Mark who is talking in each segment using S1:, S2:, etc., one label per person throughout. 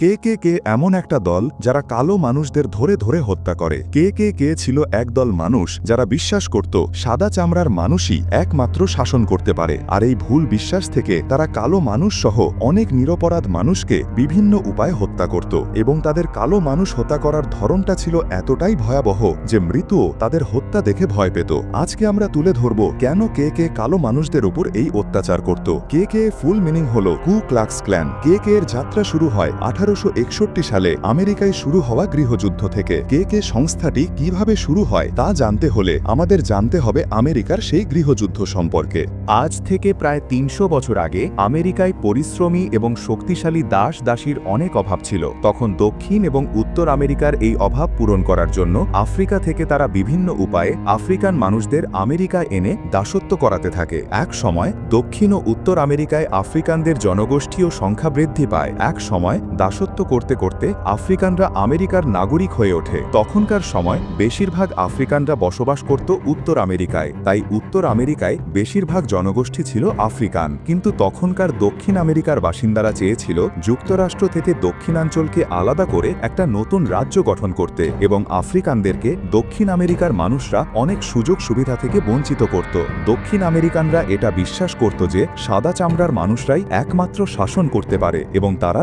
S1: কে কে কে এমন একটা দল যারা কালো মানুষদের ধরে ধরে হত্যা করে? কে কে কে ছিল একদল মানুষ যারা বিশ্বাস করত সাদা চামড়ার মানুষই একমাত্র শাসন করতে পারে? আর এই ভুল বিশ্বাস থেকে তারা কালো মানুষ সহ অনেক নিরপরাধ মানুষকে বিভিন্ন উপায়ে হত্যা করত। এবং তাদের কালো মানুষ হত্যা করার ধরনটা ছিল এতটাই ভয়াবহ যে মৃত্যুও তাদের হত্যা দেখে ভয় পেত। আজকে আমরা তুলে ধরব কেন কে কে কালো মানুষদের উপর এই অত্যাচার করত? কে কে ফুল মিনিং হল কু ক্লাক্স ক্ল্যান? কে কে এর যাত্রা শুরু হয় আঠারোশো সালে আমেরিকায় শুরু হওয়া গৃহযুদ্ধ থেকে কে কে সংস্থাটি কীভাবে শুরু হয় তা জানতে হলে আমাদের জানতে হবে আমেরিকার সেই গৃহযুদ্ধ সম্পর্কে।
S2: আজ থেকে প্রায় তিনশো বছর আগে আমেরিকায় পরিশ্রমী এবং শক্তিশালী দাস দাসীর অনেক অভাব ছিল। তখন দক্ষিণ এবং উত্তর আমেরিকার এই অভাব পূরণ করার জন্য আফ্রিকা থেকে তারা বিভিন্ন উপায়ে আফ্রিকান মানুষদের আমেরিকায় এনে দাসত্ব করাতে থাকে। এক সময় দক্ষিণ ও উত্তর আমেরিকায় আফ্রিকানদের জনগোষ্ঠী ও সংখ্যা বৃদ্ধি পায়। এক সময় দাসত্ব করতে করতে আফ্রিকানরা আমেরিকার নাগরিক হয়ে ওঠে। তখনকার সময় বেশিরভাগ আফ্রিকানরা বসবাস করত উত্তর আমেরিকায়, তাই উত্তর আমেরিকায় বেশিরভাগ জনগোষ্ঠী ছিল আফ্রিকান। কিন্তু তখনকার দক্ষিণ আমেরিকার বাসিন্দারা চেয়েছিল যুক্তরাষ্ট্র থেকে দক্ষিণাঞ্চলকে আলাদা করে একটা নতুন রাজ্য গঠন করতে এবং আফ্রিকানদেরকে দক্ষিণ আমেরিকার মানুষরা অনেক সুযোগ সুবিধা থেকে বঞ্চিত করত। দক্ষিণ আমেরিকানরা এটা বিশ্বাস করত যে সাদা চামড়ার মানুষরাই একমাত্র শাসন করতে পারে এবং তারা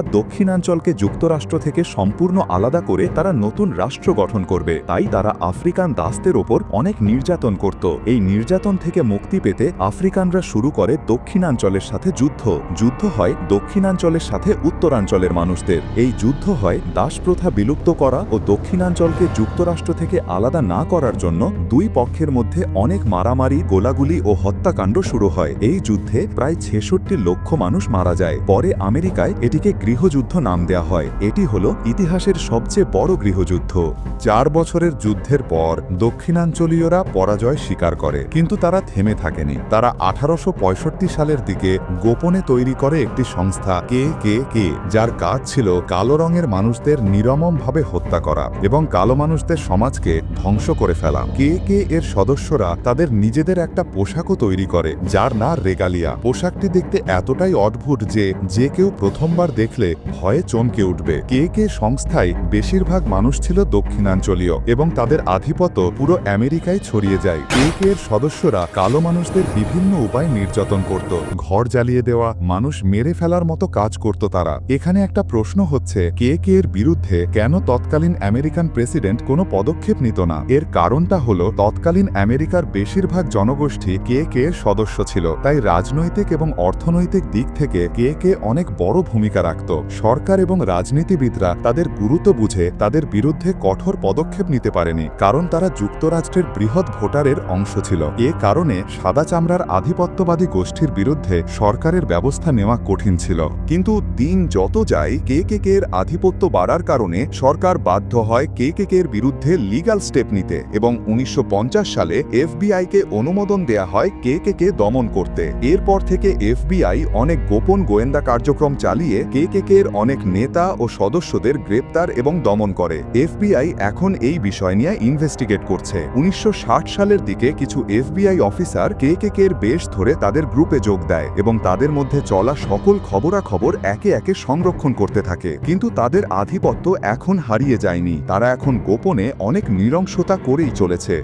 S2: দক্ষিণাঞ্চলকে যুক্তরাষ্ট্র থেকে সম্পূর্ণ আলাদা করে তারা নতুন রাষ্ট্র গঠন করবে। তাই তারা আফ্রিকান দাসদের ওপর অনেক নির্যাতন করত। এই নির্যাতন থেকে মুক্তি পেতে আফ্রিকানরা শুরু করে দক্ষিণাঞ্চলের সাথে যুদ্ধ। যুদ্ধ হয় দক্ষিণাঞ্চলের সাথে উত্তরাঞ্চলের মানুষদের। এই যুদ্ধ হয় দাস প্রথা বিলুপ্ত করা ও দক্ষিণাঞ্চলকে যুক্তরাষ্ট্র থেকে আলাদা না করার জন্য দুই পক্ষের মধ্যে অনেক মারামারি, গোলাগুলি ও হত্যাকাণ্ড শুরু হয়। এই যুদ্ধে প্রায় ছেষট্টি লক্ষ মানুষ মারা যায়। পরে আমেরিকায় এটিকে গৃহযুদ্ধ নাম দেয়া হয়। এটি হল ইতিহাসের সবচেয়ে বড় গৃহযুদ্ধ। চার বছরের যুদ্ধের পর দক্ষিণাঞ্চলীয়রা পরাজয় স্বীকার করে, কিন্তু তারা থেমে থাকেনি। তারা আঠারোশো পঁয়ষট্টি সালের দিকে গোপনে তৈরি করে একটি সংস্থা কে কে কে, যার কাজ ছিল কালো রঙের মানুষদের নিরমমভাবে হত্যা করা এবং কালো মানুষদের সমাজকে ধ্বংস করে ফেলা। কে কে এর সদস্যরা তাদের নিজেদের একটা পোশাকও তৈরি করে, যার না রেগালিয়া। পোশাকটি দেখতে এতটাই অদ্ভুত যে যে কেউ প্রথমবার দেখলে ভয়ে চমকে উঠবে। কে কে সংস্থায় বেশিরভাগ মানুষ ছিল দক্ষিণাঞ্চলীয় এবং তাদের আধিপত্য পুরো আমেরিকায় ছড়িয়ে যায়। কে কে এর সদস্যরা কালো মানুষদের বিভিন্ন উপায় নির্যাতন করত। ঘর জ্বালিয়ে দেওয়া, মানুষ মেরে ফেলার মতো কাজ করত তারা। এখানে একটা প্রশ্ন হচ্ছে, কে কে এর বিরুদ্ধে কেন তৎকালীন আমেরিকান প্রেসিডেন্ট কোনো পদক্ষেপ নিত না? এর কারণটা হলো, তৎকালীন আমেরিকার বেশিরভাগ জনগোষ্ঠী কে কে এর সদস্য ছিল। তাই রাজনৈতিক এবং অর্থনৈতিক দিক থেকে কে কে অনেক বড় ভূমিকা রাখত। সরকার এবং রাজনীতিবিদরা তাদের গুরুত্ব বুঝে তাদের বিরুদ্ধে কঠোর পদক্ষেপ নিতে পারেনি, কারণ তারা যুক্তরাষ্ট্রের বৃহৎ ভোটারের অংশ ছিল। এ কারণে সাদা চামড়ার আধিপত্যবাদী গোষ্ঠীর বিরুদ্ধে সরকারের ব্যবস্থা নেওয়া কঠিন ছিল। কিন্তু দিন যত যায়, কে কে কে এর আধিপত্য বাড়ার কারণে সরকার বাধ্য হয় কে কে কে এর বিরুদ্ধে লিগ্যাল স্টেপ নিতে এবং উনিশশো পঞ্চাশ সালে এফবিআইকে অনুমোদন দেয়া হয় কে কে কে দমন করতে। এরপর থেকে এফবিআই অনেক গোপন গোয়েন্দা কার্যক্রম চালিয়ে কে কে কে এর অনেক নেতা ও সদস্যদের গ্রেপ্তার এবং দমন করে। এফবিআই এখন এই বিষয় নিয়ে ইনভেস্টিগেট করছে। উনিশশো ষাট সালের দিকে কিছু এফবিআই অফিসার কে কে কে এর বেশ ধরে তাদের গ্রুপে যোগ দেয় এবং তাদের মধ্যে চলা সকল খবরাখবর একে একে সংরক্ষণ করতে থাকে। কিন্তু তাদের আধিপত্য এখন হারিয়ে যায়নি। তারা এখন গোপনে অনেক নৃশংসতা করেই চলেছে।